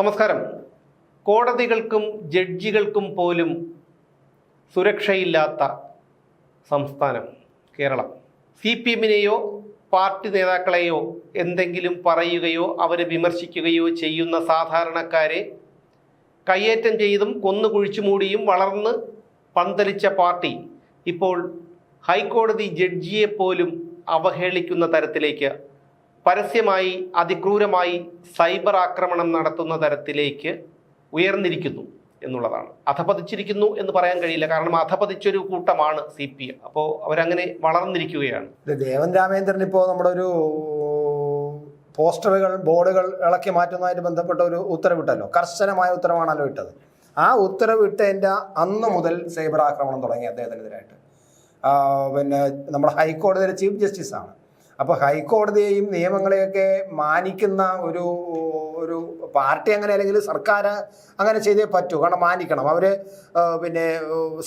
നമസ്കാരം. കോടതികൾക്കും ജഡ്ജികൾക്കും പോലും സുരക്ഷയില്ലാത്ത സംസ്ഥാനം കേരളം. സി പി എമ്മിനെയോ പാർട്ടി നേതാക്കളെയോ എന്തെങ്കിലും പറയുകയോ അവരെ വിമർശിക്കുകയോ ചെയ്യുന്ന സാധാരണക്കാരെ കയ്യേറ്റം ചെയ്തും കൊന്നു കുഴിച്ചു മൂടിയും വളർന്ന് പന്തലിച്ച പാർട്ടി ഇപ്പോൾ ഹൈക്കോടതി ജഡ്ജിയെ പോലും അവഹേളിക്കുന്ന തരത്തിലേക്ക് പരസ്യമായി അതിക്രൂരമായി സൈബർ ആക്രമണം നടത്തുന്ന തരത്തിലേക്ക് ഉയർന്നിരിക്കുന്നു എന്നുള്ളതാണ്. അധപതിച്ചിരിക്കുന്നു എന്ന് പറയാൻ കഴിയില്ല. കാരണം അധപതിച്ചൊരു കൂട്ടമാണ് സി പി എം. അപ്പോൾ അവരങ്ങനെ വളർന്നിരിക്കുകയാണ്. ദേവൻ രാമേന്ദ്രൻ ഇപ്പോൾ നമ്മുടെ ഒരു പോസ്റ്ററുകൾ ബോർഡുകൾ ഇളക്കി മാറ്റുന്നതായിട്ട് ബന്ധപ്പെട്ട ഒരു ഉത്തരവിട്ടല്ലോ. കർശനമായ ഉത്തരവാണല്ലോ ഇട്ടത്. ആ ഉത്തരവിട്ടതിന്റെ അന്ന് മുതൽ സൈബർ ആക്രമണം തുടങ്ങി അദ്ദേഹത്തിനെതിരായിട്ട്. പിന്നെ നമ്മുടെ ഹൈക്കോടതിയിലെ ചീഫ് ജസ്റ്റിസാണ്. അപ്പോൾ ഹൈക്കോടതിയെയും നിയമങ്ങളെയൊക്കെ മാനിക്കുന്ന ഒരു ഒരു പാർട്ടി അങ്ങനെ അല്ലെങ്കിൽ സർക്കാർ അങ്ങനെ ചെയ്തേ പറ്റൂ. കാരണം മാനിക്കണം. അവർ പിന്നെ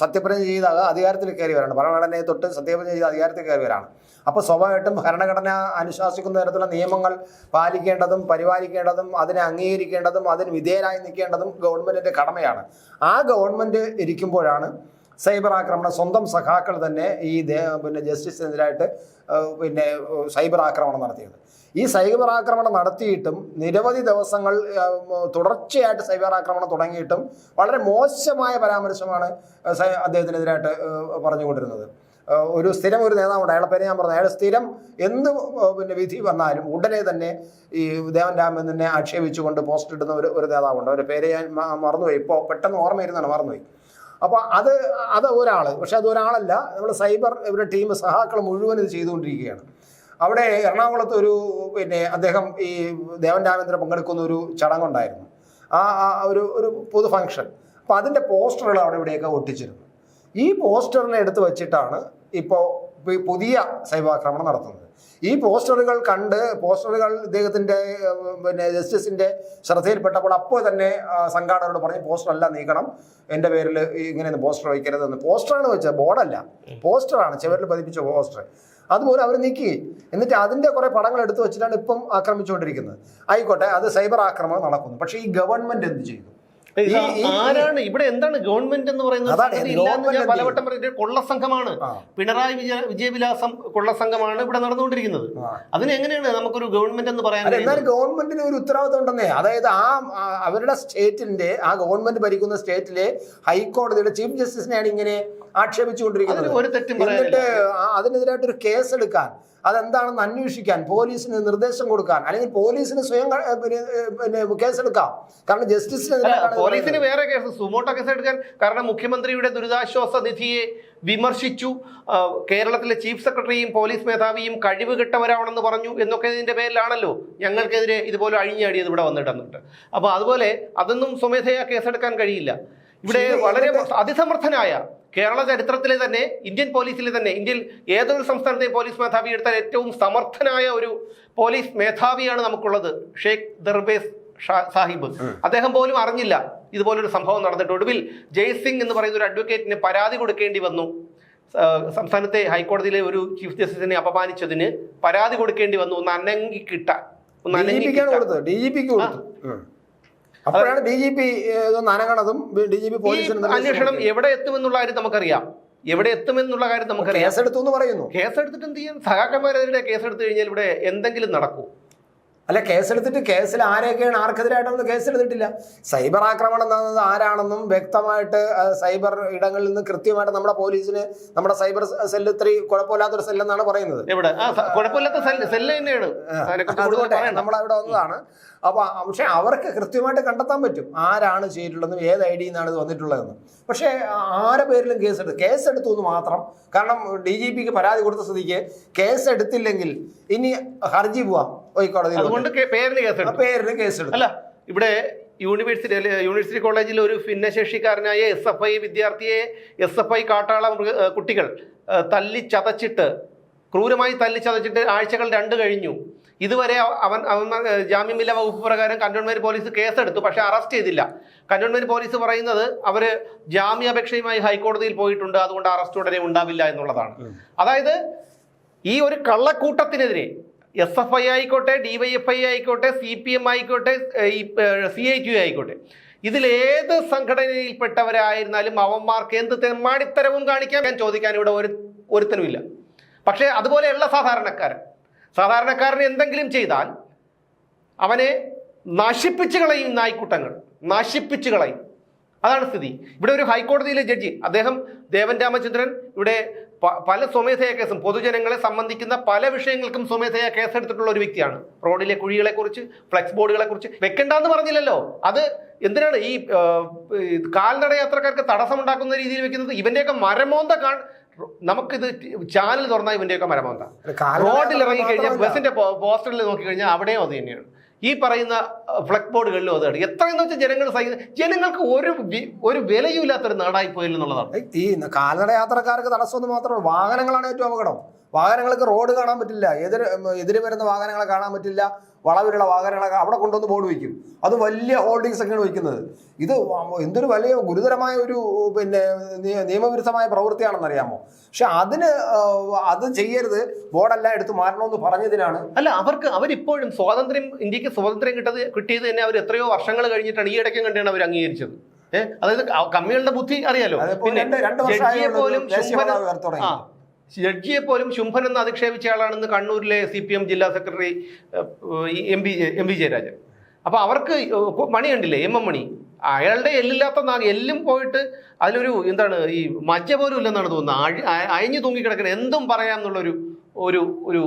സത്യപ്രതിജ്ഞ ചെയ്ത അധികാരത്തിൽ കയറി വരണം. ഭരണഘടനയെ തൊട്ട് സത്യപ്രതിജ്ഞ ചെയ്ത അധികാരത്തിൽ കയറി വരാണ്. അപ്പോൾ സ്വാഭാവികമായിട്ടും ഭരണഘടന അനുശാസിക്കുന്ന തരത്തിലുള്ള നിയമങ്ങൾ പാലിക്കേണ്ടതും പരിപാലിക്കേണ്ടതും അതിനെ അംഗീകരിക്കേണ്ടതും അതിന് വിധേയരായി നിൽക്കേണ്ടതും ഗവൺമെന്റിന്റെ കടമയാണ്. ആ ഗവൺമെന്റ് ഇരിക്കുമ്പോഴാണ് സൈബർ ആക്രമണം സ്വന്തം സഖാക്കൾ തന്നെ ഈ പിന്നെ ജസ്റ്റിസിനെതിരായിട്ട് പിന്നെ സൈബർ ആക്രമണം നടത്തിയത്. ഈ സൈബർ ആക്രമണം നടത്തിയിട്ടും നിരവധി ദിവസങ്ങൾ തുടർച്ചയായിട്ട് സൈബർ ആക്രമണം തുടങ്ങിയിട്ടും വളരെ മോശമായ പരാമർശമാണ് അദ്ദേഹത്തിനെതിരായിട്ട് പറഞ്ഞുകൊണ്ടിരുന്നത്. ഒരു സ്ഥിരം ഒരു നേതാവുണ്ട്. അയാളെ പേര് ഞാൻ പറഞ്ഞു അയാൾ സ്ഥിരം എന്ത് പിന്നെ വിധി വന്നാലും ഉടനെ തന്നെ ഈ ദേവൻ രാമനെ ആക്ഷേപിച്ചുകൊണ്ട് പോസ്റ്റ് ഇടുന്ന ഒരു ഒരു നേതാവുണ്ട്. അവരുടെ പേര് ഞാൻ മറന്നുപോയി. ഇപ്പോൾ പെട്ടെന്ന് ഓർമ്മയിരുന്നാണ് മറന്നുപോയി. അപ്പോൾ അത് അത് ഒരാൾ പക്ഷെ അത് ഒരാളല്ല. നമ്മുടെ സൈബർ ഇവരുടെ ടീം സഹാക്കൾ മുഴുവൻ ഇത് ചെയ്തുകൊണ്ടിരിക്കുകയാണ്. അവിടെ എറണാകുളത്ത് ഒരു പിന്നെ അദ്ദേഹം ഈ ദേവൻ രാമേന്ദ്രൻ പങ്കെടുക്കുന്ന ഒരു ചടങ്ങുണ്ടായിരുന്നു. ആ ഒരു ഒരു പൊതു ഫംഗ്ഷൻ. അപ്പോൾ അതിന്റെ പോസ്റ്ററുകൾ അവിടെ ഇവിടെയൊക്കെ ഒട്ടിച്ചിരുന്നു. ഈ പോസ്റ്ററിനെ എടുത്ത് വെച്ചിട്ടാണ് ഇപ്പോൾ പുതിയ സൈബർ ആക്രമണം നടത്തുന്നത്. ഈ പോസ്റ്ററുകൾ കണ്ട് പോസ്റ്ററുകൾ ഇദ്ദേഹത്തിന്റെ പിന്നെ ജസ്റ്റിസിന്റെ ശ്രദ്ധയിൽപ്പെട്ടപ്പോൾ അപ്പോൾ തന്നെ സംഘാടകരോട് പറഞ്ഞ് പോസ്റ്റർ അല്ല നീക്കണം. എന്റെ പേരിൽ ഇങ്ങനെ പോസ്റ്റർ വയ്ക്കരുതെന്ന്. പോസ്റ്ററാണ് വെച്ചത് ബോർഡല്ല. പോസ്റ്ററാണ് ചുവരിൽ പതിപ്പിച്ച പോസ്റ്റർ. അതുപോലെ അവർ നീക്കി. എന്നിട്ട് അതിന്റെ കുറേ പടങ്ങൾ എടുത്തു വെച്ചിട്ടാണ് ഇപ്പം ആക്രമിച്ചുകൊണ്ടിരിക്കുന്നത്. ആയിക്കോട്ടെ അത് സൈബർ ആക്രമണം നടക്കുന്നു. പക്ഷേ ഈ ഗവൺമെന്റ് എന്ത് ചെയ്തു? ആരാണ്? ഇവിടെ എന്താണ് ഗവൺമെന്റ് എന്ന് പറയുന്നത്? പലവട്ടം പറഞ്ഞിട്ട് കൊള്ളസംഘമാണ്. പിണറായി വിജയ വിജയവിലാസം കൊള്ളസംഘമാണ് ഇവിടെ നടന്നുകൊണ്ടിരിക്കുന്നത്. അതിന് എങ്ങനെയാണ് നമുക്കൊരു ഗവൺമെന്റ് എന്ന് പറയാൻ എന്നാലും ഗവൺമെന്റിന് ഒരു ഉത്തരവാദിത്വം ഉണ്ടെന്നേ. അതായത് ആ അവരുടെ സ്റ്റേറ്റിന്റെ ആ ഗവൺമെന്റ് ഭരിക്കുന്ന സ്റ്റേറ്റിലെ ഹൈക്കോടതിയുടെ ചീഫ് ജസ്റ്റിസിനെയാണ് ഇങ്ങനെ ആക്ഷേപിച്ചുകൊണ്ടിരിക്കുന്നത്. എന്നിട്ട് ആ- അതിനെതിരായിട്ട് ഒരു കേസ് എടുക്കാൻ അതെന്താണെന്ന് അന്വേഷിക്കാൻ പോലീസിന് നിർദ്ദേശം കൊടുക്കാൻ അല്ലെങ്കിൽ പോലീസിന് സ്വയം പിന്നെ കേസെടുക്കാം. കാരണം ജസ്റ്റിസിന് പോലീസിന് വേറെ കേസ് സുമോട്ടോ കേസ് എടുക്കാൻ കാരണം മുഖ്യമന്ത്രിയുടെ ദുരിതാശ്വാസ നിധിയെ വിമർശിച്ചു. കേരളത്തിലെ ചീഫ് സെക്രട്ടറിയും പോലീസ് മേധാവിയും കഴിവ് കെട്ടവരാണെന്ന് പറഞ്ഞു എന്നൊക്കെ ഇതിന്റെ പേരിലാണല്ലോ ഞങ്ങൾക്കെതിരെ ഇതുപോലെ അഴിഞ്ഞാടിയത് ഇവിടെ വന്നിട്ടുണ്ട് അപ്പോൾ അതുപോലെ അതൊന്നും സ്വമേധയാ കേസെടുക്കാൻ കഴിയില്ല. ഇവിടെ വളരെ അതിസമർത്ഥനായ കേരള ചരിത്രത്തിലെ തന്നെ ഇന്ത്യൻ പോലീസിലെ തന്നെ ഇന്ത്യയിൽ ഏതൊരു സംസ്ഥാനത്തെ പോലീസ് മേധാവി എടുത്താൽ ഏറ്റവും സമർത്ഥനായ ഒരു പോലീസ് മേധാവിയാണ് നമുക്കുള്ളത് ഷെയ്ഖ് ദർബേസ് സാഹിബ്. അദ്ദേഹം പോലും അറിഞ്ഞില്ല ഇതുപോലൊരു സംഭവം നടന്നിട്ട്. ഒടുവിൽ ജയ്സിംഗ് എന്ന് പറയുന്ന ഒരു അഡ്വക്കേറ്റിന് പരാതി കൊടുക്കേണ്ടി വന്നു. സംസ്ഥാനത്തെ ഹൈക്കോടതിയിലെ ഒരു ചീഫ് ജസ്റ്റിസിനെ അപമാനിച്ചതിന് പരാതി കൊടുക്കേണ്ടി വന്നു. ഒന്ന് അനങ്ങി കിട്ടാൻ ഒന്ന് അനങ്ങി അപ്പോഴാണ് ഡി ജി പി നനകണതും ഡി ജി പി പോലീസിനും അന്വേഷണം എവിടെ എത്തുമെന്നുള്ള കാര്യം നമുക്കറിയാം. എവിടെ എത്തുമെന്നുള്ള കാര്യം നമുക്കറിയാം. കേസെടുത്തു എന്ന് പറയുന്നു. കേസെടുത്തിട്ട് എന്ത് ചെയ്യും? സഹാക്കന്മാരെതിരെ കേസെടുത്തു കഴിഞ്ഞാൽ ഇവിടെ എന്തെങ്കിലും നടക്കൂ. അല്ല കേസെടുത്തിട്ട് കേസിൽ ആരെയൊക്കെയാണ് ആർക്കെതിരായിട്ടൊന്നും കേസെടുത്തിട്ടില്ല. സൈബർ ആക്രമണം നടന്നത് ആരാണെന്നും വ്യക്തമായിട്ട് സൈബർ ഇടങ്ങളിൽ നിന്ന് കൃത്യമായിട്ട് നമ്മുടെ പോലീസിന് നമ്മുടെ സൈബർ സെല്ല് ഇത്രയും കുഴപ്പമില്ലാത്തൊരു സെല്ലെന്നാണ് പറയുന്നത്. അതുകൊണ്ട് നമ്മളവിടെ വന്നതാണ്. അപ്പൊ പക്ഷെ അവർക്ക് കൃത്യമായിട്ട് കണ്ടെത്താൻ പറ്റും. ആരാണ് ചെയ്തിട്ടുള്ളതെന്നും ഏത് ഐ ഡിയിൽ നിന്നാണ് ഇത് വന്നിട്ടുള്ളതെന്ന്. പക്ഷേ ആരെ പേരിലും കേസെടുത്തു കേസെടുത്തു എന്ന് മാത്രം കാരണം ഡി ജി പിക്ക് പരാതി കൊടുത്ത സ്ഥിതിക്ക് കേസെടുത്തില്ലെങ്കിൽ ഇനി ഹർജി പോവാം. അതുകൊണ്ട് പേരിന് കേസെടുത്തു. അല്ല ഇവിടെ യൂണിവേഴ്സിറ്റി അല്ലെ യൂണിവേഴ്സിറ്റി കോളേജിൽ ഒരു ഭിന്നശേഷിക്കാരനായ എസ് എഫ് ഐ വിദ്യാർത്ഥിയെ എസ് എഫ് ഐ കാട്ടാള കുട്ടികൾ തല്ലി ചതച്ചിട്ട് ക്രൂരമായി തല്ലി ചതച്ചിട്ട് ആഴ്ചകൾ രണ്ട് കഴിഞ്ഞു. ഇതുവരെ അവൻ അവൻ ജാമ്യമില്ല വകുപ്പ് പ്രകാരം കന്റോൺമെന്റ് പോലീസ് കേസെടുത്തു പക്ഷെ അറസ്റ്റ് ചെയ്തില്ല. കന്റോൺമെന്റ് പോലീസ് പറയുന്നത് അവർ ജാമ്യാപേക്ഷയുമായി ഹൈക്കോടതിയിൽ പോയിട്ടുണ്ട് അതുകൊണ്ട് അറസ്റ്റ് ഉടനെ ഉണ്ടാവില്ല എന്നുള്ളതാണ്. അതായത് ഈ ഒരു കള്ളക്കൂട്ടത്തിനെതിരെ എസ് എഫ് ഐ ആയിക്കോട്ടെ ഡിവൈഎഫ്ഐ ആയിക്കോട്ടെ സി പി എം ആയിക്കോട്ടെ സി ഐ ടി ആയിക്കോട്ടെ. ഇതിലേത് സംഘടനയിൽപ്പെട്ടവരായിരുന്നാലും അവന്മാർക്ക് എന്ത് തെമ്മാടിത്തരവും കാണിക്കാൻ ഞാൻ ചോദിക്കാൻ ഇവിടെ ഒരു ഒരുത്തനുമില്ല പക്ഷേ അതുപോലെയുള്ള സാധാരണക്കാരൻ. സാധാരണക്കാരന് എന്തെങ്കിലും ചെയ്താൽ അവനെ നശിപ്പിച്ചു കളയും നായ്ക്കൂട്ടങ്ങൾ. നശിപ്പിച്ചു കളയും. അതാണ് സ്ഥിതി. ഇവിടെ ഒരു ഹൈക്കോടതിയിലെ ജഡ്ജി അദ്ദേഹം ദേവൻ രാമചന്ദ്രൻ ഇവിടെ പല സ്വമേധയാ കേസും. പൊതുജനങ്ങളെ സംബന്ധിക്കുന്ന പല വിഷയങ്ങൾക്കും സ്വമേധയാ കേസെടുത്തിട്ടുള്ള ഒരു വ്യക്തിയാണ്. റോഡിലെ കുഴികളെ കുറിച്ച് ഫ്ലെക്സ് ബോർഡുകളെക്കുറിച്ച് വെക്കണ്ടെന്ന് പറഞ്ഞില്ലല്ലോ. അത് എന്തിനാണ് ഈ കാൽനട യാത്രക്കാർക്ക് തടസ്സമുണ്ടാക്കുന്ന രീതിയിൽ വെക്കുന്നത്? ഇവന്റെയൊക്കെ മരമോന്ത കാ നമുക്കിത് ചാനൽ തുറന്നാൽ ഇവന്റെയൊക്കെ മരമോന്ത. റോഡിൽ ഇറങ്ങി കഴിഞ്ഞാൽ ബസ്സിന്റെ ബസിന്റെ പോസ്റ്ററിൽ നോക്കിക്കഴിഞ്ഞാൽ അവിടെയും അത് തന്നെയാണ്. ഈ പറയുന്ന ഫ്ലക്സ് ബോർഡുകളിലും അതാണ്. എത്രയെന്ന് വെച്ചാൽ ജനങ്ങൾ സഹിക്കുന്നത് ജനങ്ങൾക്ക് ഒരു ഒരു വിലയുമില്ലാത്തൊരു നാടായി പോയില്ല എന്നുള്ളതാണ്. ഏയ് ഈ കാൽനട യാത്രക്കാർക്ക് തടസ്സമൊന്നും മാത്രമല്ല വാഹനങ്ങളാണ് ഏറ്റവും അപകടം. വാഹനങ്ങൾക്ക് റോഡ് കാണാൻ പറ്റില്ല. എതിര് എതിര് വരുന്ന വാഹനങ്ങളെ കാണാൻ പറ്റില്ല. വളവിലുള്ള വാഹനങ്ങളൊക്കെ അവിടെ കൊണ്ടുവന്ന് ബോർഡ് വയ്ക്കും. അത് വലിയ ഹോൾഡിങ്സ് ഒക്കെയാണ് വയ്ക്കുന്നത്. ഇത് എന്തൊരു വലിയ ഗുരുതരമായ ഒരു പിന്നെ നിയമവിരുദ്ധമായ പ്രവൃത്തിയാണെന്ന് അറിയാമോ? പക്ഷെ അതിന് അത് ചെയ്യരുത്. ബോർഡെല്ലാം എടുത്ത് മാറണമെന്ന് പറഞ്ഞതിനാണ്. അല്ല അവർക്ക് അവരിപ്പോഴും സ്വാതന്ത്ര്യം ഇന്ത്യയ്ക്ക് സ്വാതന്ത്ര്യം കിട്ടത് കിട്ടിയത് തന്നെ അവർ എത്രയോ വർഷങ്ങൾ കഴിഞ്ഞിട്ടാണ് ഈ ഇടയ്ക്കും കണ്ടാണ് അവർ അംഗീകരിച്ചത്. അതായത് കമ്മികളുടെ ബുദ്ധി അറിയാലോ. പിന്നെ ജഡ്ജിയെ പോലും ജഡ്ജിയെ പോലും ശുംഭൻ എന്ന് അധിക്ഷേപിച്ച ആളാണെന്ന് കണ്ണൂരിലെ സി പി എം ജില്ലാ secretary M P M V Jayarajan. അപ്പോൾ അവർക്ക് മണി കണ്ടില്ലേ എം എം മണി? അയാളുടെ എല്ലില്ലാത്ത നാഗ് എല്ലും പോയിട്ട് അതിലൊരു എന്താണ് ഈ മജ്ജ പോലും ഇല്ലെന്നാണ് തോന്നുന്നത്. അഴി- അയ- അയഞ്ഞു തൂങ്ങിക്കിടക്കുന്നത് എന്തും പറയാം എന്നുള്ളൊരു ഒരു ഒരു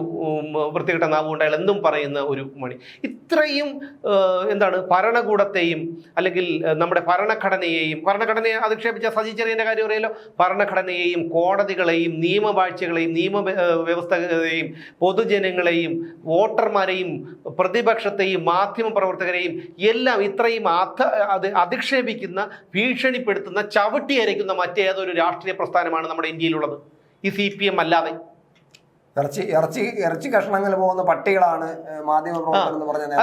വൃത്തികെട്ട നാവുകൊണ്ട് അയാൾ എന്തും പറയുന്ന ഒരു മണി. ഇത്രയും എന്താണ് ഭരണകൂടത്തെയും അല്ലെങ്കിൽ നമ്മുടെ ഭരണഘടനയെയും ഭരണഘടനയെ അധിക്ഷേപിച്ച സജി ചെറിയന്റെ കാര്യം അറിയാലോ? ഭരണഘടനയെയും കോടതികളെയും നിയമവാഴ്ചകളെയും നിയമ വ്യവസ്ഥകളെയും പൊതുജനങ്ങളെയും വോട്ടർമാരെയും പ്രതിപക്ഷത്തെയും മാധ്യമ പ്രവർത്തകരെയും എല്ലാം ഇത്രയും അധ അത് അധിക്ഷേപിക്കുന്ന ഭീഷണിപ്പെടുത്തുന്ന ചവിട്ടിയരയ്ക്കുന്ന മറ്റേതൊരു രാഷ്ട്രീയ പ്രസ്ഥാനമാണ് നമ്മുടെ ഇന്ത്യയിലുള്ളത്. ഈ സി പി എം അല്ലാതെ. ഇറച്ചി ഇറച്ചി ഇറച്ചി കഷ്ണങ്ങൾ പോകുന്ന പട്ടികളാണ് മാധ്യമ എന്ന്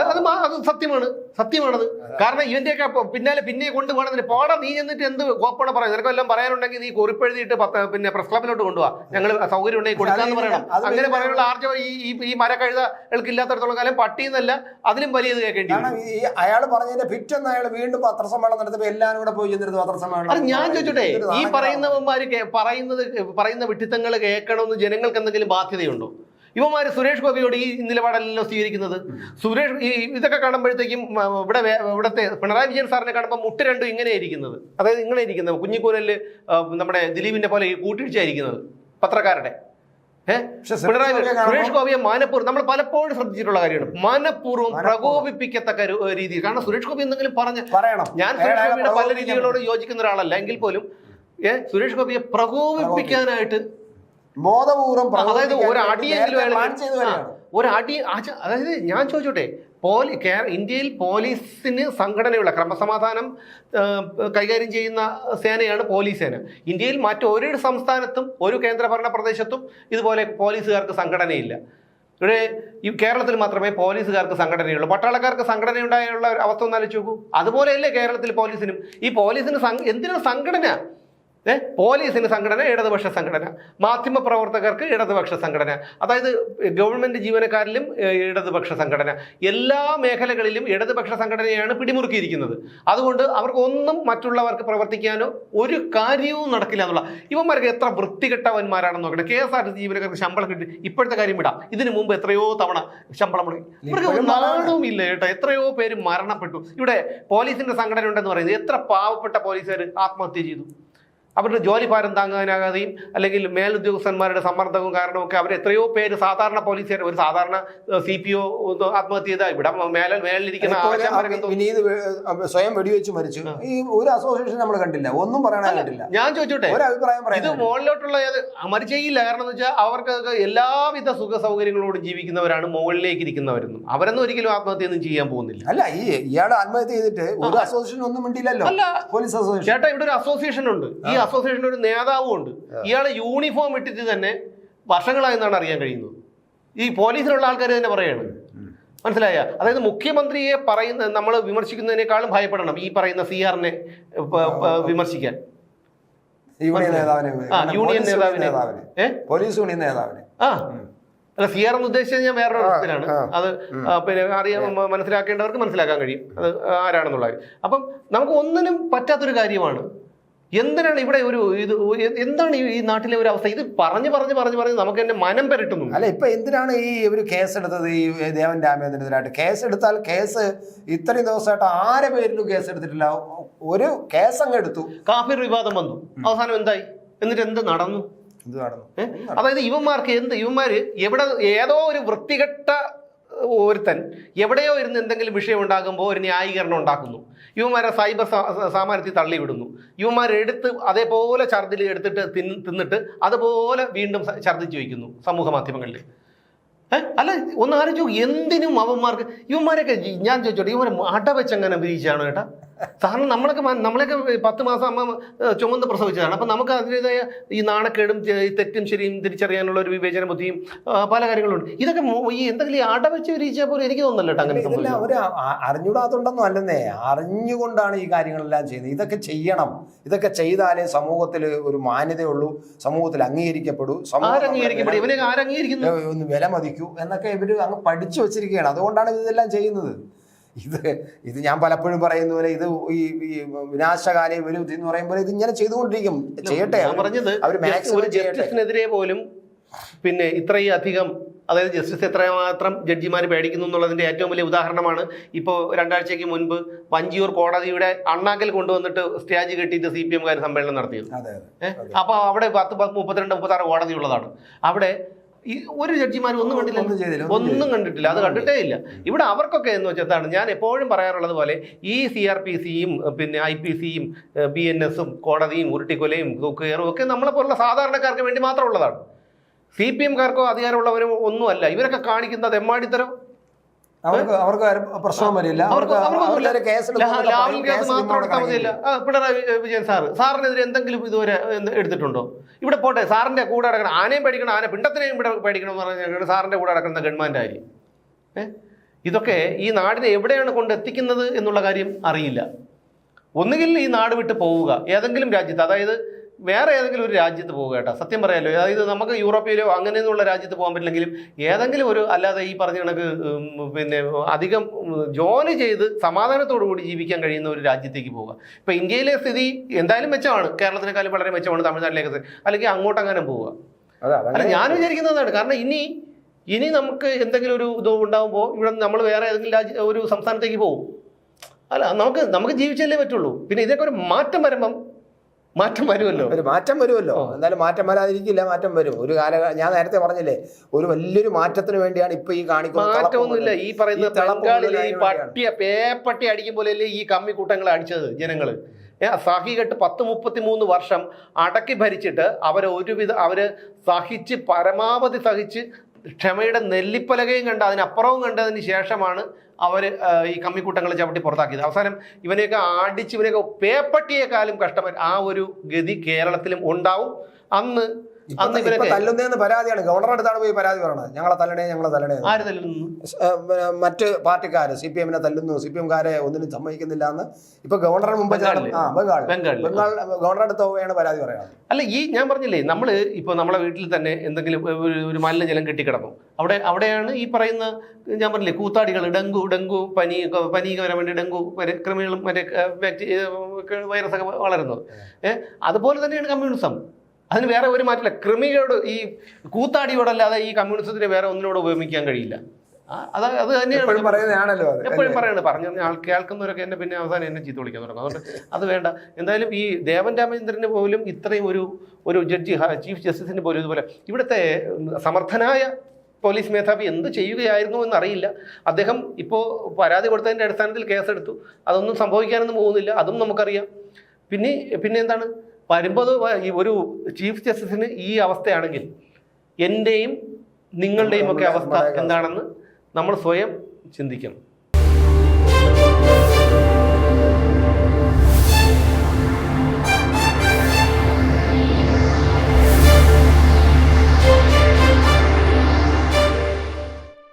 അത് സത്യമാണ് സത്യമാണത്. കാരണം ഇവന്റെയൊക്കെ പിന്നാലെ പിന്നെ കൊണ്ടുപോകണമെന്നില്ല പോടാ നീ എന്നിട്ട് എന്ത് ഗോപ്പണ പറയാം നിനക്ക് വല്ലതും പറയാനുണ്ടെങ്കിൽ നീ കുറിപ്പെഴുതിയിട്ട് പത്ത് പിന്നെ പ്രസ് ക്ലബിലോട്ട് കൊണ്ടുപോവാ ഞങ്ങൾ സൗകര്യം ഉണ്ടെങ്കിൽ കൊടുക്കാന്ന് പറയണം. അങ്ങനെ പറയാനുള്ള ആർജവം ഈ ഈ മരക്കഴുതകൾക്ക് ഇല്ലാത്തടത്തോളം കാലം പട്ടിയെന്നല്ല അതിലും വലിയത് കേൾക്കേണ്ടി ഈ അയാൾ പറഞ്ഞതിന്റെ പിറ്റെന്ന് അയാൾ വീണ്ടും പത്രസമ്മേളനം നടത്തുമ്പോൾ എല്ലാവരും കൂടെ പോയി ചെന്നിരുന്നു പത്രസമ്മേളനം അത് ഞാൻ ചോദിച്ചോട്ടെ ഈ പറയുന്നവന്മാർ പറയുന്നവന്മാര് പറയുന്നത് പറയുന്ന വിട്ടിത്തങ്ങൾ കേൾക്കണമെന്ന് ജനങ്ങൾക്ക് എന്തെങ്കിലും ബാധ്യതയുണ്ടോ ഇവന്മാർ സുരേഷ് ഗോപിയോട് ഈ നിലപാടല്ലല്ലോ സ്വീകരിക്കുന്നത്. സുരേഷ് ഈ ഇതൊക്കെ കാണുമ്പോഴത്തേക്കും ഇവിടെ ഇവിടുത്തെ പിണറായി വിജയൻ സാറിനെ കാണുമ്പോൾ മുട്ട് രണ്ടും ഇങ്ങനെ ഇരിക്കുന്നത് അതായത് ഇങ്ങനെ ഇരിക്കുന്നത് കുഞ്ഞിക്കൂരൽ നമ്മുടെ ദിലീപിന്റെ പോലെ കൂട്ടിടിച്ചായിരിക്കുന്നത് പത്രക്കാരുടെ. പിണറായി സുരേഷ് ഗോപിയെ മാനപൂർവം നമ്മൾ പലപ്പോഴും ശ്രദ്ധിച്ചിട്ടുള്ള കാര്യമാണ്. മാനപൂർവം പ്രകോപിപ്പിക്കത്തക്ക രീതിയിൽ. കാരണം സുരേഷ് ഗോപി എന്തെങ്കിലും പറഞ്ഞ പറയണം. ഞാൻ സുരേഷ് ഗോപിയുടെ പല രീതികളോട് യോജിക്കുന്ന ഒരാളല്ല. എങ്കിൽ പോലും ഏഹ് സുരേഷ് ഗോപിയെ പ്രകോപിപ്പിക്കാനായിട്ട് ബോധപൂർവം അതായത് ഒരു പ്രകോപിപ്പിക്കാൻ അടിയെങ്കിലും നേരത്തെ അയാൾ പ്ലാൻ ചെയ്ത് വരികയാണ്. ഒരു അടി അതായത് ഞാൻ ചോദിച്ചോട്ടെ പോലീ ഇന്ത്യയിൽ പോലീസിന് സംഘടനയുള്ള ക്രമസമാധാനം കൈകാര്യം ചെയ്യുന്ന സേനയാണ് പോലീസ് സേന. ഇന്ത്യയിൽ മറ്റൊരു സംസ്ഥാനത്തും ഒരു കേന്ദ്രഭരണ പ്രദേശത്തും ഇതുപോലെ പോലീസുകാർക്ക് സംഘടനയില്ല. ഇവിടെ ഈ കേരളത്തിൽ മാത്രമേ പോലീസുകാർക്ക് സംഘടനയുള്ളൂ. പട്ടാളക്കാർക്ക് സംഘടന ഉണ്ടായുള്ള ഒരു അവസ്ഥ ഒന്ന് ആലോചിച്ച് നോക്കൂ അതുപോലെയല്ലേ കേരളത്തിൽ പോലീസിനും. ഈ പോലീസിന് എന്തിനാണ് സംഘടന? പോലീസിന് സംഘടന ഇടതുപക്ഷ സംഘടന. മാധ്യമ പ്രവർത്തകർക്ക് ഇടതുപക്ഷ സംഘടന. അതായത് ഗവൺമെന്റ് ജീവനക്കാരിലും ഇടതുപക്ഷ സംഘടന. എല്ലാ മേഖലകളിലും ഇടതുപക്ഷ സംഘടനയാണ് പിടിമുറുക്കിയിരിക്കുന്നത്. അതുകൊണ്ട് അവർക്ക് ഒന്നും മറ്റുള്ളവർക്ക് പ്രവർത്തിക്കാനോ ഒരു കാര്യവും നടക്കില്ല എന്നുള്ള. ഇവന്മാർക്ക് എത്ര വൃത്തികെട്ടവന്മാരാണെന്ന് നോക്കട്ടെ. K S R T C ജീവനക്കാർക്ക് ശമ്പളം കിട്ടി. ഇപ്പോഴത്തെ കാര്യം വിടാം. ഇതിനു മുമ്പ് എത്രയോ തവണ ശമ്പളം മുടങ്ങി ഇവർക്ക് നാടും ഇല്ല. കേട്ടോ. എത്രയോ പേര് മരണപ്പെട്ടു. ഇവിടെ പോലീസിന്റെ സംഘടന ഉണ്ടെന്ന് പറയുന്നത് എത്ര പാവപ്പെട്ട പോലീസുകാർ ആത്മഹത്യ ചെയ്തു. അവരുടെ ജോലി ഭാരം താങ്ങാനാകാതെയും അല്ലെങ്കിൽ മേലുദ്യോഗസ്ഥന്മാരുടെ സമ്മർദ്ദവും കാരണമൊക്കെ അവർ എത്രയോ പേര് സാധാരണ പോലീസുകാർ ഒരു സാധാരണ സി പി ഒ ആത്മഹത്യ ചെയ്ത ഇവിടെ മേലെ മേലിരിക്കുന്ന വിനീത് സ്വയം വെടിവെച്ച് മരിച്ചു. ഈ ഒരു അസോസിയേഷൻ നമ്മൾ കണ്ടില്ല. ഒന്നും പറയാനായിട്ടില്ല ഞാൻ ചോദിച്ചോട്ടെ ഇത് മുകളിലോട്ടുള്ള മരിച്ചയില്ല കാരണം എന്ന് വെച്ചാൽ അവർക്ക് എല്ലാവിധ സുഖ സൗകര്യങ്ങളോടും ജീവിക്കുന്നവരാണ് മുകളിലേക്ക് ഇരിക്കുന്നവരെന്നും. അവരൊന്നും ഒരിക്കലും ആത്മഹത്യ ഒന്നും ചെയ്യാൻ പോകുന്നില്ല. അല്ല ഈ ഇയാൾ ആത്മഹത്യ ചെയ്തിട്ട് ഒരു അസോസിയേഷൻ ഒന്നും മിണ്ടില്ലല്ലോ പോലീസ് അസോസിയേഷൻ. ചേട്ടാ ഇവിടെ ഒരു അസോസിയേഷൻ ഉണ്ട്. ഈ അസോസിയേഷന്റെ ഒരു നേതാവും ഉണ്ട്. ഇയാളെ യൂണിഫോം ഇട്ടിട്ട് തന്നെ വർഷങ്ങളായെന്നാണ് അറിയാൻ കഴിയുന്നത്. ഈ പോലീസിലുള്ള ആൾക്കാർ തന്നെ പറയാണ്. മനസ്സിലായ? അതായത് മുഖ്യമന്ത്രിയെ പറയുന്ന നമ്മൾ വിമർശിക്കുന്നതിനേക്കാളും ഭയപ്പെടണം ഈ പറയുന്ന സി ആറിനെ വിമർശിക്കാൻ. യൂണിയൻ നേതാവിനെ. പോലീസ് യൂണിയൻ നേതാവിനെ. ആ. അല്ല സിയർ എന്ന് ഉദ്ദേശിച്ചത് ഞാൻ വേറൊരു അർത്ഥത്തിലാണ്. അത് പിന്നെ അറിയാൻ മനസ്സിലാക്കേണ്ടവർക്ക് മനസ്സിലാക്കാൻ കഴിയും. അത് ആരാണെന്നുള്ളത് അപ്പം നമുക്ക് ഒന്നിനും പറ്റാത്തൊരു കാര്യമാണ് എന്തിനാണ് ഇവിടെ ഒരു ഇത് എന്താണ് ഈ- നാട്ടിലെ ഒരു അവസ്ഥ? ഇത് പറഞ്ഞു പറഞ്ഞു പറഞ്ഞു പറഞ്ഞ് നമുക്ക് എന്നെ മനം പെരട്ടുന്നു. അല്ല ഇപ്പൊ എന്തിനാണ് ഈ ഒരു കേസ് എടുത്തത് ഈ ദേവൻ രാമേന്ദ്രനെതിരായിട്ട് കേസ് എടുത്താൽ കേസ് ഇത്രയും ദിവസമായിട്ട് ആരെ പേരിലും കേസ് എടുത്തിട്ടില്ല ഒരു കേസ് അങ്ങ് എടുത്തു കാഫിർ വിവാദം വന്നു. അവസാനം എന്തായി? എന്നിട്ട് എന്ത് നടന്നു? അതായത് ഇവന്മാർക്ക് എന്ത്? ഇവന്മാര് എവിടെ ഏതോ ഒരു വൃത്തികെട്ട ഒരുത്തൻ എവിടെയോ ഇരുന്ന് എന്തെങ്കിലും വിഷയം ഉണ്ടാകുമ്പോൾ ഒരു ന്യായീകരണം ഉണ്ടാക്കുന്നു. ഇവന്മാരെ സൈബർ സാ- തള്ളി സാമാനത്തിൽ തള്ളിവിടുന്നു. ഇവന്മാർ എടുത്ത് അതേപോലെ ഛർദിൽ എടുത്തിട്ട് തിന്ന് തിന്നിട്ട് അതുപോലെ വീണ്ടും ഛർദ്ദിച്ച് വയ്ക്കുന്നു സമൂഹ മാധ്യമങ്ങളിൽ. അല്ല ഒന്ന് ആലോചിച്ചു എന്തിനും അവന്മാർക്ക് ഇവന്മാരൊക്കെ ഞാൻ ചോദിച്ചോട്ടെ ഇവന്മാരെ അട വെച്ചങ്ങനെ വിരിച്ചാണ് കേട്ടാ കാരണം നമ്മളൊക്കെ നമ്മളെയൊക്കെ നമ്മളൊക്കെ പത്ത് മാസം അമ്മ ചുമന്ന് പ്രസവിച്ചതാണ്. അപ്പം നമുക്ക് അതിന്റെതായ ഈ നാണക്കേടും തെറ്റും ശരിയും തിരിച്ചറിയാനുള്ള ഒരു വിവേചന ബുദ്ധിയും പല കാര്യങ്ങളുണ്ട്. ഇതൊക്കെ ഈ എന്തെങ്കിലും ഈ അട വിരിച്ച പോലും എനിക്ക് തോന്നുന്നില്ല അങ്ങനെ ഇതെല്ലാം സംഭവിച്ചത്. അവർ അ- അറിഞ്ഞൂടാത്തോണ്ടൊന്നും അല്ലെന്നേ. അറിഞ്ഞുകൊണ്ടാണ് ഈ കാര്യങ്ങളെല്ലാം ചെയ്യുന്നത്. ഇതൊക്കെ ചെയ്യണം. ഇതൊക്കെ ചെയ്താലേ സമൂഹത്തിൽ ഒരു മാന്യതയുള്ളൂ സമൂഹത്തിൽ അംഗീകരിക്കപ്പെടൂ സമൂഹം വില മതിക്കൂ എന്നൊക്കെ ഇവർ അങ്ങ് പഠിച്ചു വെച്ചിരിക്കുകയാണ്. അതുകൊണ്ടാണ് ഇതെല്ലാം ചെയ്യുന്നത്. ഇത് ഇത് ഞാൻ പലപ്പോഴും പറയുന്ന പോലെ ഇത് ഈ വിനാശകാലി ഒരു എന്ന് പറയുമ്പോൾ ഇത് ഇങ്ങനെ ചെയ്തുകൊണ്ടിരിക്കും. ചെയ്യട്ടെ. പറഞ്ഞത് ഒരു ജസ്റ്റിസിനെതിരെ പോലും പിന്നെ ഇത്രയും അധികം അതായത് ജസ്റ്റിസ് എത്രമാത്രം ജഡ്ജിമാർ പേടിക്കുന്നു എന്നുള്ളതിന്റെ ഏറ്റവും വലിയ ഉദാഹരണമാണ്. ഇപ്പോൾ രണ്ടാഴ്ചയ്ക്ക് മുൻപ് വഞ്ചിയൂർ കോടതിയുടെ അണ്ണാക്കൽ കൊണ്ടുവന്നിട്ട് സ്റ്റാജ് കെട്ടിയിട്ട് സി പി എംകാർ സമ്മേളനം നടത്തിയത്. അപ്പോൾ അവിടെ പത്ത് പത്ത് മുപ്പത്തിരണ്ട് മുപ്പത്താറ് കോടതി ഉള്ളതാണ് അവിടെ ഈ ഒരു ജഡ്ജിമാർ ഒന്നും കണ്ടില്ല. ഒന്നും കണ്ടിട്ടില്ല. അത് കണ്ടിട്ടേ ഇല്ല. ഇവിടെ അവർക്കൊക്കെ എന്ന് വെച്ചാൽ എന്താണ്? ഞാൻ എപ്പോഴും പറയാറുള്ളത് പോലെ ഈ സി ആർ പി സിയും പിന്നെ ഐ പി സിയും ബി എൻ എസും കോടതിയും ഉരുട്ടിക്കൊലയും തൂക്കുകയറും ഒക്കെ നമ്മളെ പോലുള്ള സാധാരണക്കാർക്ക് വേണ്ടി മാത്രമുള്ളതാണ്. സി പി എംകാർക്കോ അധികാരമുള്ളവരോ ഒന്നുമല്ല. ഇവരൊക്കെ കാണിക്കുന്നത് എമ്മാടിത്തരം അവർക്ക് അവർക്ക് പ്രശ്നവും വരില്ല. കേസ് ലാവൽ മാത്രം എടുത്താൽ മതിയല്ല പിണറായി വിജയൻ സാറ്. സാറിനെതിരെ എന്തെങ്കിലും ഇതുവരെ എടുത്തിട്ടുണ്ടോ? ഇവിടെ പോട്ടെ സാറിന്റെ കൂടെ അടക്കണം ആനയും പേടിക്കണം ആന പിണ്ടത്തിനെയും ഇവിടെ പേടിക്കണം എന്ന് പറഞ്ഞാൽ സാറിന്റെ കൂടെ അടക്കുന്ന ഗവൺമെന്റ് ഏ? ഇതൊക്കെ ഈ നാടിനെ എവിടെയാണ് കൊണ്ടെത്തിക്കുന്നത് എന്നുള്ള കാര്യം അറിയില്ല. ഒന്നുകിൽ ഈ നാട് വിട്ട് പോവുക. ഏതെങ്കിലും രാജ്യത്ത് അതായത് വേറെ ഏതെങ്കിലും ഒരു രാജ്യത്ത് പോകുക കേട്ടോ. സത്യം പറയാലോ അതായത് നമുക്ക് യൂറോപ്പിലോ അങ്ങനെയൊന്നുള്ള രാജ്യത്ത് പോകാൻ പറ്റില്ലെങ്കിലും ഏതെങ്കിലും ഒരു അല്ലാതെ ഈ പറഞ്ഞ കണക്ക് പിന്നെ അധികം ജോലി ചെയ്ത് സമാധാനത്തോടു കൂടി ജീവിക്കാൻ കഴിയുന്ന ഒരു രാജ്യത്തേക്ക് പോവുക. ഇപ്പോൾ ഇന്ത്യയിലെ സ്ഥിതി എന്തായാലും മെച്ചമാണ്. കേരളത്തിനേക്കാളും വളരെ മെച്ചമാണ് തമിഴ്നാട്ടിലേക്ക് അല്ലെങ്കിൽ അങ്ങോട്ടങ്ങനെ പോവുക. അല്ല ഞാൻ വിചാരിക്കുന്നതാണ് കാരണം ഇനി ഇനി നമുക്ക് എന്തെങ്കിലും ഒരു ഇത് ഉണ്ടാകുമ്പോൾ ഇവിടെ നമ്മൾ വേറെ ഏതെങ്കിലും രാജ്യ ഒരു സംസ്ഥാനത്തേക്ക് പോകും അല്ല നമുക്ക് നമുക്ക് ജീവിച്ചല്ലേ പറ്റുള്ളൂ. പിന്നെ ഇതൊക്കെ ഒരു മാറ്റം വരുമ്പം മാറ്റം വരുമല്ലോ. ഒരു മാറ്റം വരുമല്ലോ. എന്തായാലും മാറ്റം വരാതിരിക്കില്ല മാറ്റം വരും. ഒരു കാല ഞാൻ നേരത്തെ പറഞ്ഞില്ലേ ഒരു വലിയൊരു മാറ്റത്തിന് വേണ്ടിയാണ് ഇപ്പൊ ഈ കാണിക്കുന്നത് മാറ്റമൊന്നുമില്ല. ഈ പറയുന്ന ബംഗാളിൽ ഈ. പട്ടിയ പേപ്പട്ടി അടിക്കും പോലെയല്ലേ ഈ കമ്മി കൂട്ടങ്ങളെ അടിച്ചത് ജനങ്ങൾ. സഹികെട്ട് പത്ത് മുപ്പത്തി മൂന്ന് വർഷം അടക്കി ഭരിച്ചിട്ട് അവരെ ഒരുവിധ അവർ സഹിച്ച് പരമാവധി സഹിച്ച് ക്ഷമയുടെ നെല്ലിപ്പലകയും കണ്ട് അതിനപ്പുറവും കണ്ടതിന് ശേഷമാണ് അവർ ഈ കമ്മിക്കൂട്ടങ്ങളെ ചവിട്ടി പുറത്താക്കിയത്. അവസാനം ഇവനെയൊക്കെ ആടിച്ച് ഇവനെയൊക്കെ പേപ്പട്ടിയെക്കാളും കഷ്ടപ്പെട്ട് ആ ഒരു ഗതി കേരളത്തിലും ഉണ്ടാവും. അന്ന് അന്ന് ഇപ്പൊ ഇവരൊക്കെ തല്ലുന്നതെന്ന് പരാതിയാണ്. ഗവർണറുടെ അടുത്താണ് പോയി പരാതി പറയണത്. ഞങ്ങളെ തല്ലണേ ഞങ്ങളെ തല്ലണേ ആര് തല്ലുന്നു? മറ്റ് പാർട്ടിക്കാര് സി പി എമ്മിനെ തല്ലുന്നു. സി പി എംകാരെ ഒന്നിനും സമ്മതിക്കുന്നില്ല എന്ന് ഇപ്പൊ ഗവർണർ മുമ്പ്. ആ ബംഗാൾ ബംഗാൾ ഗവർണറുടെ അടുത്ത് പോവുകയാണ് പരാതി പറയുന്നത് അല്ല ഈ ഞാൻ പറഞ്ഞില്ലേ നമ്മൾ ഇപ്പൊ നമ്മളെ വീട്ടിൽ തന്നെ എന്തെങ്കിലും ഒരു മലിനജലം കെട്ടിക്കിടന്നു അവിടെ അവിടെയാണ് ഈ പറയുന്ന ഞാൻ പറഞ്ഞില്ലേ കൂത്താടികൾ ഡെങ്കു ഡെങ്കു പനി പനിക്ക് വരാൻ വേണ്ടി ഡെങ്കു വരെ ക്രിമികളും മറ്റേ ബാക്ടീരിയ വൈറസ് ഒക്കെ വളരുന്നത്. ഏഹ് അതുപോലെ തന്നെയാണ് കമ്മ്യൂണിസം. അതിന് വേറെ ഒരു മാറ്റമില്ല. ക്രിമിയോട് ഈ കൂത്താടിയോടല്ലാതെ ഈ കമ്മ്യൂണിസത്തിന് വേറെ ഒന്നിനോട് ഉപയോഗിക്കാൻ കഴിയില്ല. അത് അത് തന്നെയാണ് പറയുന്നതാണല്ലോ എപ്പോഴും പറയുന്നത് പറഞ്ഞു ആൾ കേൾക്കുന്നവരൊക്കെ എന്നെ പിന്നെ അവസാനം എന്നെ ചീത്ത വിളിക്കാൻ തുടങ്ങും. അതുകൊണ്ട് അത് വേണ്ട. എന്തായാലും ഈ ദേവൻ രാമചന്ദ്രന് പോലും ഇത്രയും ഒരു ഒരു ജഡ്ജി ചീഫ് ജസ്റ്റിസിന് പോലും ഇതുപോലെ ഇവിടുത്തെ സമർത്ഥനായ പോലീസ് മേധാവി എന്ത് ചെയ്യുകയായിരുന്നു എന്നറിയില്ല. അദ്ദേഹം ഇപ്പോൾ പരാതി കൊടുത്തതിന്റെ അടിസ്ഥാനത്തിൽ കേസെടുത്തു. അതൊന്നും സംഭവിക്കാനൊന്നും പോകുന്നില്ല. അതും നമുക്കറിയാം. പിന്നെ പിന്നെ എന്താണ്? വരുമ്പോൾ ഈ ഒരു ചീഫ് ജസ്റ്റിസിന് ഈ അവസ്ഥയാണെങ്കിൽ എന്റെയും നിങ്ങളുടെയും ഒക്കെ അവസ്ഥ എന്താണെന്ന് നമ്മൾ സ്വയം ചിന്തിക്കണം.